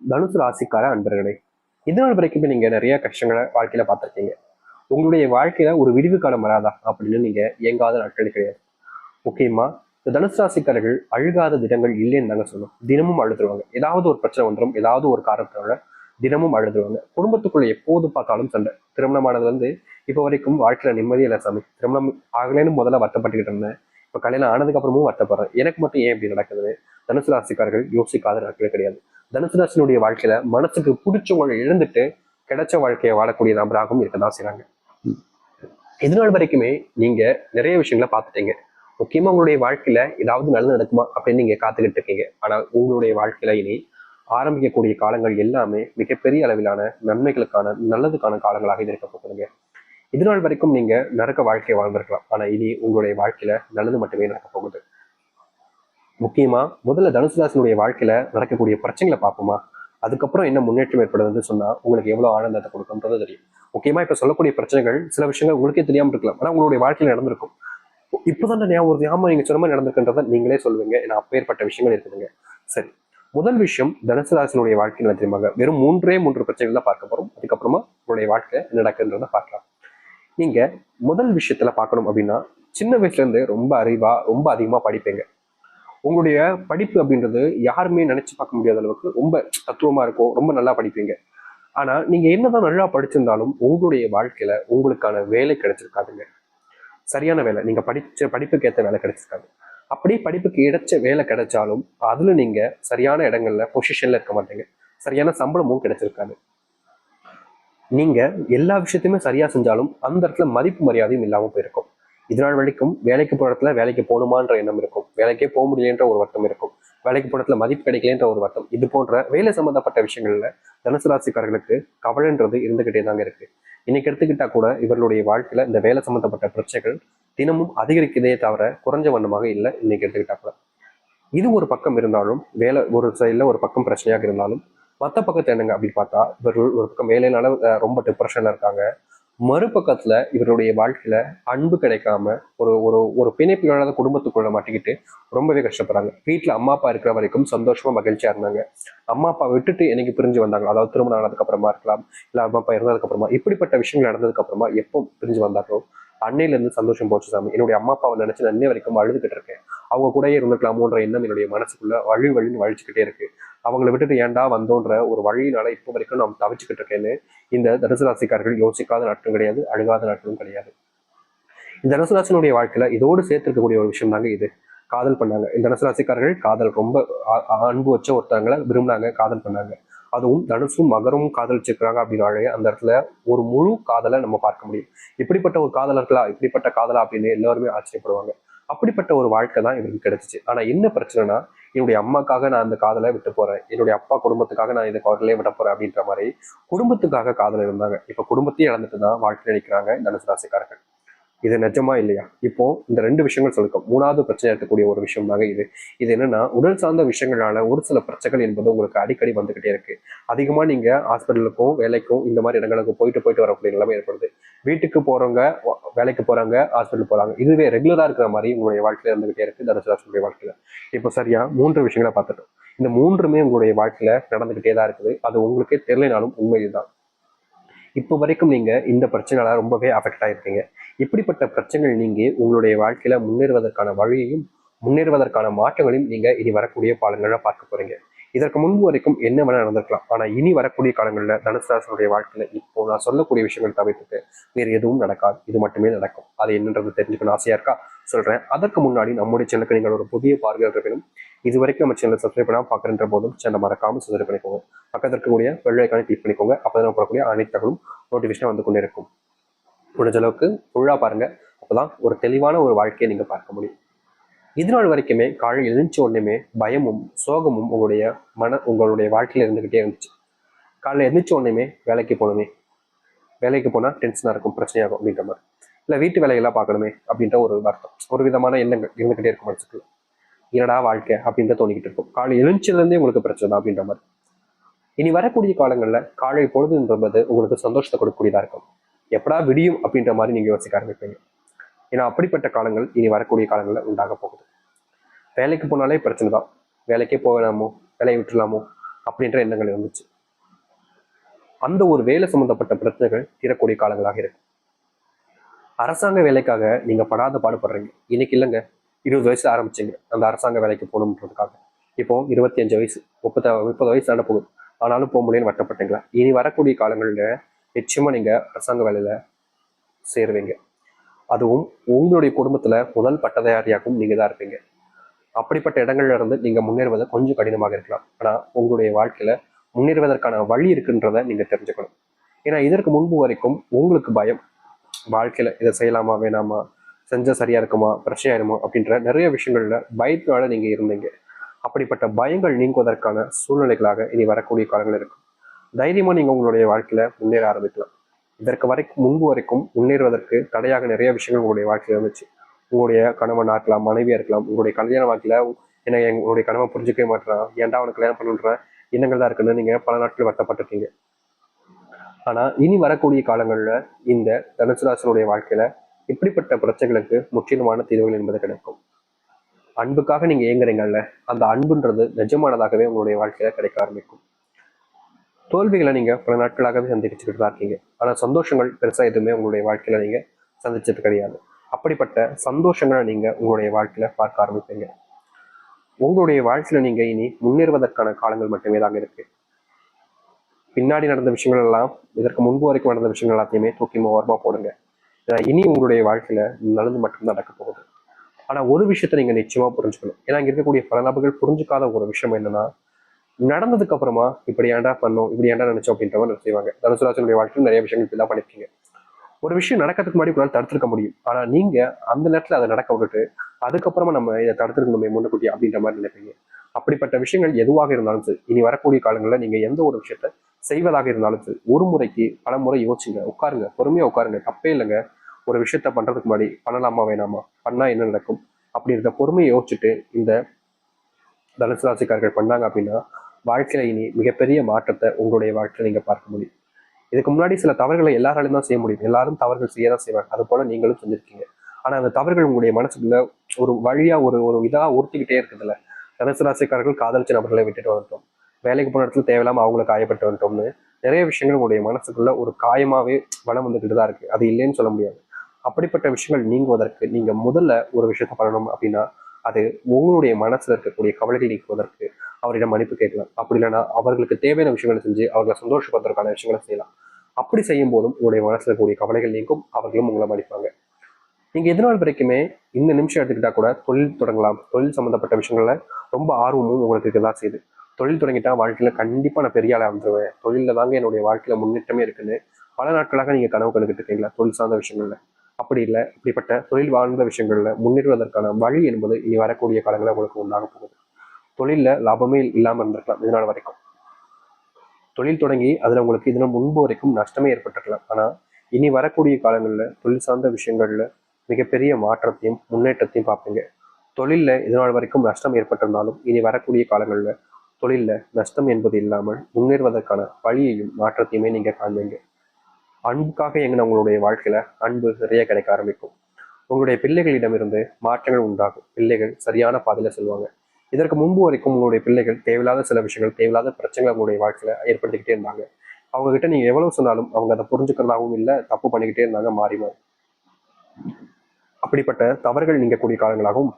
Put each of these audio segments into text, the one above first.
தனுசு ராசிக்கார அன்பர்களே இது நாள் வரைக்குமே நீங்கள் நிறைய கஷ்டங்களை வாழ்க்கையில பார்த்துருக்கீங்க. உங்களுடைய வாழ்க்கையில ஒரு விரிவு காலம் வராதா அப்படின்னு நீங்க இயங்காத நாட்கள் கிடையாது. முக்கியமா இந்த தனுசு ராசிக்காரர்கள் அழுகாத தினங்கள் இல்லைன்னு தாங்க சொல்லணும். தினமும் அழுதுருவாங்க. ஏதாவது ஒரு பிரச்சனை வந்துடும் ஏதாவது ஒரு காரணத்தினால தினமும் அழுதுருவாங்க. குடும்பத்துக்குள்ள எப்போது பார்த்தாலும் சண்டை. திருமணமானதுலேருந்து இப்போ வரைக்கும் வாழ்க்கையில நிம்மதி சாமி. திருமணம் ஆகலைன்னு முதல்ல வருத்தப்பட்டுக்கிட்டு இருந்தேன். இப்போ கல்யாணம் ஆனதுக்கு அப்புறமும் வருத்தப்படுறேன். எனக்கு மட்டும் ஏன் இப்படி நடக்குதுன்னு? தனுசு ராசிக்காரர்கள் யோசிக்காத நாட்களே கிடையாது. தனுசு ராசினுடைய வாழ்க்கையில மனசுக்கு பிடிச்சவங்களை இழந்துட்டு கிடைச்ச வாழ்க்கையை வாழக்கூடிய நபராகவும் இருக்கதான் செய்றாங்க. இது வரைக்குமே நீங்க நிறைய விஷயங்களை பார்த்துட்டீங்க. முக்கியமா உங்களுடைய வாழ்க்கையில ஏதாவது நல்லது நடக்குமா அப்படின்னு நீங்க காத்துக்கிட்டு இருக்கீங்க. ஆனா உங்களுடைய வாழ்க்கையில இனி ஆரம்பிக்கக்கூடிய காலங்கள் எல்லாமே மிகப்பெரிய அளவிலான நன்மைகளுக்கான நல்லதுக்கான காலங்களாக இது இருக்க போகுதுங்க. இது நாள் வரைக்கும் நீங்க நரக்க வாழ்க்கையை வாழ்ந்திருக்கலாம். ஆனா இனி உங்களுடைய வாழ்க்கையில நல்லது மட்டுமே நடக்க போகுது. முக்கியமா முதல்ல தனுசுதாசனுடைய வாழ்க்கையில் நடக்கக்கூடிய பிரச்சனைகளை பார்ப்போமா? அதுக்கப்புறம் என்ன முன்னேற்றம் ஏற்படுதுன்னு சொன்னால் உங்களுக்கு எவ்வளோ ஆனந்தத்தை கொடுக்கும்ன்றது தெரியும். முக்கியமா இப்போ சொல்லக்கூடிய பிரச்சனைகள் சில விஷயங்கள் உங்களுக்கே தெரியாமல் இருக்கலாம். ஆனால் உங்களுடைய வாழ்க்கையில் நடந்திருக்கும். இப்போதான் ஞாபகம் ஒரு ஆமா நீங்கள் சொன்ன மாதிரி நடந்திருக்குன்றத நீங்களே சொல்லுவீங்க. ஏன்னா அப்பேற்பட்ட விஷயங்கள் இருக்குதுங்க. சரி. முதல் விஷயம் தனுசுராசினுடைய வாழ்க்கையில் தெரியுமாங்க? வெறும் மூன்றே மூன்று பிரச்சனைகள் தான் பார்க்க போகிறோம் அதுக்கப்புறமா உங்களுடைய வாழ்க்கை நடக்குன்றதை நடக்குன்றத பார்க்கலாம். நீங்கள் முதல் விஷயத்துல பார்க்கணும் அப்படின்னா சின்ன வயசுலேருந்து ரொம்ப அறிவா ரொம்ப அதிகமாக படிப்பீங்க. உங்களுடைய படிப்பு அப்படின்றது யாருமே நினைச்சு பார்க்க முடியாத அளவுக்கு ரொம்ப தத்துவமா இருக்கும் ரொம்ப நல்லா படிப்பீங்க. ஆனா நீங்க என்னதான் நல்லா படிச்சிருந்தாலும் உங்களுடைய வாழ்க்கையில உங்களுக்கான வேலை கிடைச்சிருக்காதுங்க. சரியான வேலை. நீங்க படிச்ச படிப்புக்கு ஏற்ற வேலை கிடைச்சிருக்காது. அப்படியே படிப்புக்கு கிடைச்ச வேலை கிடைச்சாலும் அதுல நீங்க சரியான இடங்கள்ல பொசிஷன்ல இருக்க மாட்டீங்க. சரியான சம்பளமும் கிடைச்சிருக்காது. நீங்க எல்லா விஷயத்தையுமே சரியா செஞ்சாலும் அந்த இடத்துல மதிப்பு மரியாதையும் இல்லாம போயிருக்கும். இதனால் வரைக்கும் வேலைக்கு போற இடத்துல வேலைக்கு போகணுமான்ற எண்ணம் இருக்கும். வேலைக்கே போக முடியலன்ற ஒரு வட்டம் இருக்கும். வேலைக்கு போற இடத்துல மதிப்பு கிடைக்கலன்ற ஒரு வட்டம். இது போன்ற வேலை சம்பந்தப்பட்ட விஷயங்கள்ல தனுசு ராசிக்காரர்களுக்கு கவலைன்றது இருந்துகிட்டே தாங்க இருக்கு. இன்னைக்கு எடுத்துக்கிட்டா கூட இவர்களுடைய வாழ்க்கையில இந்த வேலை சம்பந்தப்பட்ட பிரச்சனைகள் தினமும் அதிகரிக்கதே தவிர குறைஞ்ச வண்ணமாக இல்லை இன்னைக்கு எடுத்துக்கிட்டா கூட. இது ஒரு பக்கம் இருந்தாலும் வேலை ஒரு சைடில் ஒரு பக்கம் பிரச்சனையாக இருந்தாலும் மற்ற பக்கத்து என்னங்க அப்படின்னு பார்த்தா இவர்கள் ஒரு பக்கம் வேலையினால ரொம்ப டிப்ரெஷன்ல இருக்காங்க. மறுபக்கத்துல இவருடைய வாழ்க்கையில அன்பு கிடைக்காம ஒரு ஒரு ஒரு பிணைப்பு இல்லாத குடும்பத்துக்குள்ள மாட்டிக்கிட்டு ரொம்பவே கஷ்டப்படுறாங்க. வீட்டுல அம்மா அப்பா இருக்கிற வரைக்கும் சந்தோஷமா மகிழ்ச்சியா இருந்தாங்க. அம்மா அப்பா விட்டுட்டு எனக்கு பிரிஞ்சு வந்தாங்க அதாவது திருமணம் ஆனதுக்கு அப்புறமா இருக்கலாம் இல்ல அம்மா அப்பா இருந்ததுக்கப்புறமா அப்புறமா இப்படிப்பட்ட விஷயங்கள் நடந்ததுக்கு அப்புறமா எப்போ பிரிஞ்சு வந்தாங்களோ அன்னையில இருந்து சந்தோஷம் போச்சு சாமி. என்னுடைய அம்மா அப்பாவை நினைச்சு நான் இன்னை வரைக்கும் அழுதுகிட்டு இருக்கேன். அவங்க கூடயே இருந்துக்கலாமோன்ற எண்ணம் என்னுடைய மனசுக்குள்ள வழி வழின்னு வழிச்சுக்கிட்டே இருக்கு. அவங்களை விட்டுட்டு ஏன்டா வந்தோன்ற ஒரு வழியினால இப்போ வரைக்கும் நாம் தவிச்சுக்கிட்டு இருக்கேன்னு இந்த தனுசு ராசிக்காரர்கள் யோசிக்காத நாட்களும் கிடையாது அழுகாத நாட்களும் கிடையாது. இந்த தனுசுராசினுடைய வாழ்க்கையில இதோடு சேர்த்துருக்கக்கூடிய ஒரு விஷயம் தாங்க இது. காதல் பண்ணாங்க. இந்த தனுசுராசிக்காரர்கள் காதல் ரொம்ப அன்பு வச்ச ஒருத்தவங்களை விரும்பினாங்க காதல் பண்ணாங்க. அதுவும் தனுசும் மகரும் காதலிச்சிருக்கிறாங்க அப்படின்னாலே அந்த இடத்துல ஒரு முழு காதலை நம்ம பார்க்க முடியும். இப்படிப்பட்ட ஒரு காதலர்களா இப்படிப்பட்ட காதலா அப்படின்னு எல்லாருமே ஆச்சரியப்படுவாங்க. அப்படிப்பட்ட ஒரு வாழ்க்கை தான் இவருக்கு கிடைச்சிச்சு. ஆனா என்ன பிரச்சனைனா என்னுடைய அம்மாக்காக நான் அந்த காதலை விட்டு போறேன். என்னுடைய அப்பா குடும்பத்துக்காக நான் இந்த காதலே விட போறேன் அப்படின்ற மாதிரி குடும்பத்துக்காக காதல் இருந்தாங்க இப்ப குடும்பத்தையும் இழந்துட்டு தான் வாழ்க்கை நினைக்கிறாங்க தனுசு ராசிக்காரர்கள். இது நிஜமா இல்லையா? இப்போ இந்த ரெண்டு விஷயங்கள் சொல்லிருக்கோம் மூணாவது பிரச்சனை இருக்கக்கூடிய ஒரு விஷயம் தாங்க இது. இது என்னன்னா உடல் சார்ந்த விஷயங்களால ஒரு சில பிரச்சனைகள் என்பது உங்களுக்கு அடிக்கடி வந்துகிட்டே இருக்கு. அதிகமா நீங்க ஹாஸ்பிட்டலுக்கும் வேலைக்கும் இந்த மாதிரி இடங்களுக்கு போயிட்டு போயிட்டு வரக்கூடிய நிலைமை ஏற்படுது. வீட்டுக்கு போறவங்க வேலைக்கு போறாங்க ஹாஸ்பிட்டல் போறாங்க. இதுவே ரெகுலரா இருக்கிற மாதிரி உங்களுடைய வாழ்க்கையில இருந்துகிட்டே இருக்கு. தனுசு வாழ்க்கையில. இப்போ சரியா மூன்று விஷயங்களை பார்த்துட்டோம். இந்த மூன்றுமே உங்களுடைய வாழ்க்கையில நடந்துகிட்டே தான் இருக்குது. அது உங்களுக்கே தெரியலனாலும் உண்மை இப்போ வரைக்கும் நீங்க இந்த பிரச்சனையால ரொம்பவே அஃபெக்ட் ஆயிருக்கீங்க. இப்படிப்பட்ட பிரச்சனைகள் நீங்க உங்களுடைய வாழ்க்கையில முன்னேறுவதற்கான வழியையும் முன்னேறுவதற்கான மாற்றங்களையும் நீங்க இனி வரக்கூடிய பாலங்களில் பார்க்க போறீங்க. இதற்கு முன்பு வரைக்கும் என்ன வேணா நடந்திருக்கலாம். ஆனா இனி வரக்கூடிய காலங்களில் தனுசுராசனுடைய வாழ்க்கையில இப்போ நான் சொல்லக்கூடிய விஷயங்கள் தவிர்த்துட்டு வேறு எதுவும் நடக்காது. இது மட்டுமே நடக்கும். அது என்னன்றது தெரிஞ்சுக்கணும் ஆசையா இருக்கா? சொல்றேன். அதற்கு முன்னாடி நம்முடைய சேனலுக்கு நீங்கள் ஒரு புதிய பார்வையாளர் இருப்பினும் இது வரைக்கும் நம்ம சேனலை சப்ஸ்கிரைப் பண்ணாம பார்க்குற போதும் சேனல் மறக்காம சப்ஸ்கிரைப் பண்ணிக்கோங்க. பக்கத்தில் இருக்கக்கூடிய வெள்ளைக்கான கிளிக் பண்ணிக்கோங்க. அப்பதான் நம்ம போடக்கூடிய அனைத்து தகவலும் நோட்டிஃபிகேஷன் வந்து கொண்டே இருக்கும். முடிஞ்ச அளவுக்கு பாருங்கள் பாருங்க. அப்பதான் ஒரு தெளிவான ஒரு வாழ்க்கையை நீங்கள் பார்க்க முடியும். இது நாள் வரைக்குமே காலை எழுந்த உடனேமே பயமும் சோகமும் உங்களுடைய மன உங்களுடைய வாழ்க்கையில இருந்துகிட்டே இருந்துச்சு. காலையில் எழுந்திரிச்ச உடனேமே வேலைக்கு போகணுமே. வேலைக்கு போனால் டென்ஷனாக இருக்கும் பிரச்சனையாகும் அப்படின்ற மாதிரி. இல்லை வீட்டு வேலையெல்லாம் பார்க்கணுமே அப்படின்ற ஒரு வருத்தம். ஒரு விதமான எண்ணங்கள் இருந்துக்கிட்டே இருக்கும் மனசுக்கு என்னடா வாழ்க்கை அப்படின்ற தோணிக்கிட்டு இருக்கும். காலை எழுந்ததுல உங்களுக்கு பிரச்சனை தான் அப்படின்ற மாதிரி. இனி வரக்கூடிய காலங்களில் காலை பொழுதுன்றது உங்களுக்கு சந்தோஷத்தை கொடுக்கக்கூடியதாக இருக்கும். எப்படா விடியும் அப்படின்ற மாதிரி நீங்க யோசிக்க ஆரம்பிப்பீங்க. ஏன்னா அப்படிப்பட்ட காலங்கள் இனி வரக்கூடிய காலங்களில் உண்டாக போகுது. வேலைக்கு போனாலே பிரச்சனை தான். வேலைக்கே போக வேணாமோ வேலையை விட்டுலாமோ அப்படின்ற எண்ணங்கள் இருந்துச்சு. அந்த ஒரு வேலை சம்மந்தப்பட்ட பிரச்சனைகள் தீரக்கூடிய காலங்களாக இருக்கும் அரசாங்க வேலைக்காக நீங்க படாத பாடுபடுறீங்க. இன்னைக்கு இல்லைங்க. இருபது வயசு ஆரம்பிச்சீங்க. அந்த அரசாங்க வேலைக்கு போகணுன்றதுக்காக இப்போ இருபத்தி அஞ்சு வயசு முப்பத்த முப்பது வயசு தானே போகும் ஆனாலும் போக முடியும்னு வட்டப்பட்டீங்களா இனி வரக்கூடிய காலங்களில் நிச்சயமாக நீங்கள் அரசாங்க வேலையில் சேருவீங்க. அதுவும் உங்களுடைய குடும்பத்தில் முதல் பட்டதாரியாகவும் நீங்கள் தான் இருப்பீங்க. அப்படிப்பட்ட இடங்கள்ல இருந்து நீங்கள் முன்னேறுவது கொஞ்சம் கடினமாக இருக்கலாம். ஆனால் உங்களுடைய வாழ்க்கையில முன்னேறுவதற்கான வழி இருக்குன்றத நீங்கள் தெரிஞ்சுக்கணும். ஏன்னா இதற்கு முன்பு வரைக்கும் உங்களுக்கு பயம் வாழ்க்கையில் இதை செய்யலாமா வேணாமா செஞ்சால் சரியாக இருக்குமா பிரச்சனையாயிருமா அப்படின்ற நிறைய விஷயங்களில் பயத்தினால நீங்கள் இருந்தீங்க. அப்படிப்பட்ட பயங்கள் நீங்குவதற்கான சூழ்நிலைகளாக இனி வரக்கூடிய காலங்கள் இருக்கும். தைரியமாக நீங்கள் உங்களுடைய வாழ்க்கையில் முன்னேற ஆரம்பிக்கலாம். இதற்கு வரைக்கும் முன்பு வரைக்கும் முன்னேறுவதற்கு தடையாக நிறைய விஷயங்கள் உங்களுடைய வாழ்க்கையில் இருந்துச்சு. உங்களுடைய கணவனாக இருக்கலாம் மனைவியாக இருக்கலாம் உங்களுடைய கல்யாண வாழ்க்கையில் என்ன உங்களுடைய கணவன் புரிஞ்சுக்கவே மாட்டேறான் ஏன்டா அவனை கல்யாணம் பண்ணுன்ற எண்ணங்கள் தான் இருக்குன்னு நீங்கள் பல நாட்கள் வட்டப்பட்டிருக்கீங்க ஆனால் இனி வரக்கூடிய காலங்களில் இந்த தனுசுராசனுடைய வாழ்க்கையில் இப்படிப்பட்ட பிரச்சனைகளுக்கு முற்றிலுமான தீர்வுகள் என்பது கிடைக்கும். அன்புக்காக நீங்கள் இயங்குறீங்கல்ல அந்த அன்புன்றது நிஜமானதாகவே உங்களுடைய வாழ்க்கையில் கிடைக்க ஆரம்பிக்கும். தோல்விகளை நீங்க பல நாட்களாகவே சந்திச்சுக்கிட்டு தான் இருக்கீங்க. ஆனா சந்தோஷங்கள் பெருசா எதுவுமே உங்களுடைய வாழ்க்கையில நீங்க சந்திச்சது கிடையாது. அப்படிப்பட்ட சந்தோஷங்களை நீங்க உங்களுடைய வாழ்க்கையில பார்க்க ஆரம்பிப்பீங்க. உங்களுடைய வாழ்க்கையில நீங்க இனி முன்னேறுவதற்கான காலங்கள் மட்டுமே தாங்க இருக்கு. பின்னாடி நடந்த விஷயங்கள் எல்லாம் இதற்கு முன்பு வரைக்கும் நடந்த விஷயங்கள் எல்லாத்தையுமே தூக்கி ஓரமா போடுங்க. ஏன்னா இனி உங்களுடைய வாழ்க்கையில நல்லது மட்டும்தான் நடக்க போகுது. ஆனா ஒரு விஷயத்த நீங்க நிச்சயமா புரிஞ்சுக்கணும். ஏன்னா இங்க இருக்கக்கூடிய பல நபர்கள் புரிஞ்சுக்காத ஒரு விஷயம் என்னன்னா நடந்ததுக்கு அப்புறமா இப்படி ஏன்டா பண்ணோம் இப்படி ஏன்டா நினைச்சோம் அப்படின்ற மாதிரி செய்வாங்க. தனுசுராசனுடைய வாழ்க்கையில் நிறைய விஷயங்கள் இப்படிதான் பண்ணிருக்கீங்க ஒரு விஷயம் நடக்கிறதுக்கு முன்னாடி உங்களால் தடுத்திருக்க முடியும். ஆனா நீங்க அந்த நேரத்துல அதை நடக்க விட்டுட்டு அதுக்கப்புறமா நம்ம இதை தடுத்திருக்கணுமே முன்னுக்குட்டி அப்படின்ற மாதிரி நினைப்பீங்க. அப்படிப்பட்ட விஷயங்கள் எதுவாக இருந்தாலும் சரி இனி வரக்கூடிய காலங்களில் நீங்க எந்த ஒரு விஷயத்த செய்வதாக இருந்தாலும் சரி ஒரு முறைக்கு பல முறை யோசிச்சுங்க உட்காருங்க. பொறுமையா உட்காருங்க. தப்பே இல்லைங்க. ஒரு விஷயத்த பண்றதுக்கு முன்னாடி பண்ணலாமா வேணாமா? பண்ணா என்ன நடக்கும்? அப்படின்றத பொறுமையை யோசிச்சுட்டு இந்த தனுசு ராசிக்காரர்கள் பண்ணாங்க அப்படின்னா வாழ்க்கையில இனி மிகப்பெரிய மாற்றத்தை உங்களுடைய வாழ்க்கையில நீங்க பார்க்க முடியும். இதுக்கு முன்னாடி சில தவறுகளை எல்லாராலையும் தான் செய்ய முடியும். எல்லாரும் தவறுகள் செய்ய தான் செய்வாங்க. அது போல நீங்களும் செஞ்சிருக்கீங்க. ஆனா அந்த தவறுகள் உங்களுடைய மனசுக்குள்ள ஒரு வழியா ஒரு ஒரு இதா உறுத்திக்கிட்டே இருக்குதுல்ல. தனுசு ராசிக்காரர்கள் காதலிச்ச நபர்களை விட்டுட்டு வந்துட்டோம். வேலைக்கு போன இடத்துல தேவையில்லாம அவங்கள காயப்பட்டு வந்துட்டோம்னு நிறைய விஷயங்கள் உங்களுடைய மனசுக்குள்ள ஒரு காயமாவே வளம் வந்துகிட்டு தான் இருக்கு. அது இல்லைன்னு சொல்ல முடியாது. அப்படிப்பட்ட விஷயங்கள் நீங்குவதற்கு நீங்க முதல்ல ஒரு விஷயத்த பண்ணணும் அப்படின்னா அது உங்களுடைய மனசுல இருக்கக்கூடிய கவலைகள் நீக்குவதற்கு அவரிடம் மன்னிப்பு கேட்கலாம். அப்படி இல்லைன்னா அவர்களுக்கு தேவையான விஷயங்களை செஞ்சு அவர்களை சந்தோஷப்படுறதுக்கான விஷயங்களை செய்யலாம். அப்படி செய்யும் போதும் உங்களுடைய மனசுல இருக்கக்கூடிய கவலைகள் நீங்கும் அவர்களும் உங்களை மன்னிப்பாங்க. நீங்கள் எதனால் வரைக்குமே இந்த நிமிஷம் எடுத்துக்கிட்டா கூட தொழில் தொடங்கலாம். தொழில் சம்மந்தப்பட்ட விஷயங்கள்ல ரொம்ப ஆர்வமும் உங்களுக்கு இருக்கதான் செய்யுது. தொழில் தொடங்கிட்டா வாழ்க்கையில் கண்டிப்பாக நான் பெரிய ஆளாக வந்துடுவேன் தொழிலில் தாங்க என்னுடைய வாழ்க்கையில் முன்னேற்றமே இருக்குன்னு பல நாட்களாக நீங்கள் கனவு கண்டுகிட்டு இருக்கீங்களா? தொழில் சார்ந்த விஷயங்களில். அப்படி இல்லை இப்படிப்பட்ட தொழில் வாழ்ந்த விஷயங்களில் முன்னேறுவதற்கான வழி என்பது இனி வரக்கூடிய காலங்களில் உங்களுக்கு உண்டாக போகுது. தொழிலில் லாபமே இல்லாமல் இருந்திருக்கலாம் இதனால் வரைக்கும். தொழில் தொடங்கி அதில் உங்களுக்கு இதனால் முன்பு வரைக்கும் நஷ்டமே ஏற்பட்டிருக்கலாம். ஆனால் இனி வரக்கூடிய காலங்களில் தொழில் சார்ந்த விஷயங்களில் மிகப்பெரிய மாற்றத்தையும் முன்னேற்றத்தையும் பார்ப்பீங்க. தொழிலில் இதனால் வரைக்கும் நஷ்டம் ஏற்பட்டிருந்தாலும் இனி வரக்கூடிய காலங்களில் தொழிலில் நஷ்டம் என்பது இல்லாமல் முன்னேறுவதற்கான வழியையும் மாற்றத்தையுமே நீங்கள் காண்பீங்க. அன்புக்காக எங்கின உங்களுடைய வாழ்க்கையில் அன்பு நிறைய கிடைக்க ஆரம்பிக்கும். உங்களுடைய பிள்ளைகளிடமிருந்து மாற்றங்கள் உண்டாகும். பிள்ளைகள் சரியான பாதையில் செல்வாங்க. இதற்கு முன்பு வரைக்கும் உங்களுடைய பிள்ளைகள் தேவையில்லாத சில விஷயங்கள் தேவையில்லாத பிரச்சனைகள் உங்களுடைய வாழ்க்கையில ஏற்படுத்திக்கிட்டே இருந்தாங்க. அவங்க கிட்ட நீங்க எவ்வளவு சொன்னாலும் அவங்க அதை புரிஞ்சுக்கிறதாகவும் இல்லை தப்பு பண்ணிக்கிட்டே இருந்தாங்க மாறி மாறி. அப்படிப்பட்ட தவறுகள் நீங்கக்கூடிய காலங்களாகவும்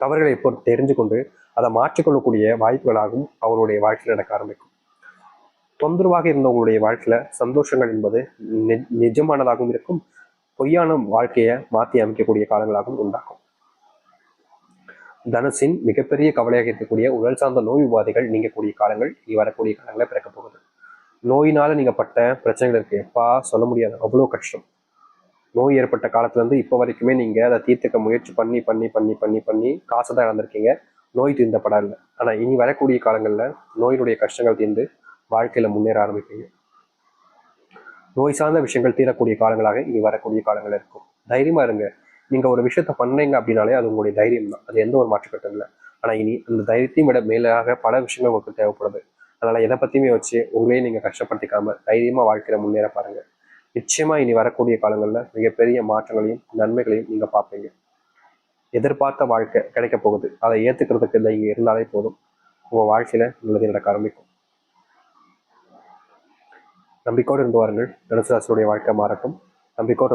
தவறுகளை இப்போ தெரிஞ்சு கொண்டு அதை மாற்றிக்கொள்ளக்கூடிய வாய்ப்புகளாகவும் அவருடைய வாழ்க்கையில் நடக்க ஆரம்பிக்கும். தொந்தரவாக இருந்த உங்களுடைய வாழ்க்கையில சந்தோஷங்கள் என்பது நிஜமானதாகவும் இருக்கும் பொய்யான வாழ்க்கையை மாற்றி அமைக்கக்கூடிய காலங்களாகவும் உண்டாகும். தனுசின் மிகப்பெரிய கவலையாக இருக்கக்கூடிய உடல் சார்ந்த நோய் உபாதைகள் நீங்கக்கூடிய காலங்கள் இனி வரக்கூடிய காலங்களில் பிறக்க போகுது. நோயினால நீங்க பட்ட பிரச்சனைகள் இருக்கு. எப்பா சொல்ல முடியாது. அவ்வளோ கஷ்டம். நோய் ஏற்பட்ட காலத்துல இருந்து இப்போ வரைக்குமே நீங்க அதை தீர்த்துக்க முயற்சி பண்ணி பண்ணி பண்ணி பண்ணி பண்ணி காசை தான் இழந்திருக்கீங்க. நோய் தீர்ந்தப்படல ஆனா இனி வரக்கூடிய காலங்கள்ல நோயினுடைய கஷ்டங்கள் தீர்ந்து வாழ்க்கையில முன்னேற ஆரம்பிப்பீங்க. நோய் சார்ந்த விஷயங்கள் தீரக்கூடிய காலங்களாக இனி வரக்கூடிய காலங்கள் இருக்கும். தைரியமா இருங்க. நீங்க ஒரு விஷயத்த பண்ணீங்க அப்படின்னாலே அது உங்களுடைய தைரியம் தான். அது எந்த ஒரு மாற்றுக்கட்டும் இல்லை. ஆனா இனி அந்த தைரியத்தையும் விட மேலாக பல விஷயங்கள் உங்களுக்கு தேவைப்படுது. அதனால எதை பற்றியுமே வச்சு உங்களையும் நீங்க கஷ்டப்படுத்திக்காம தைரியமா வாழ்க்கையில முன்னேற பாருங்க. நிச்சயமா இனி வரக்கூடிய காலங்கள்ல மிகப்பெரிய மாற்றங்களையும் நன்மைகளையும் நீங்க பார்ப்பீங்க. எதிர்பார்த்த வாழ்க்கை கிடைக்க போகுது. அதை ஏத்துக்கிறதுக்கு நீங்க இருந்தாலே போதும். உங்கள் வாழ்க்கையில் நல்லது நடக்க ஆரம்பிக்கும். நம்பிக்கையோடு இருந்து வாருங்கள். தனுசு ராசியுடைய வாழ்க்கை மாறட்டும். நம்பிக்கையோடு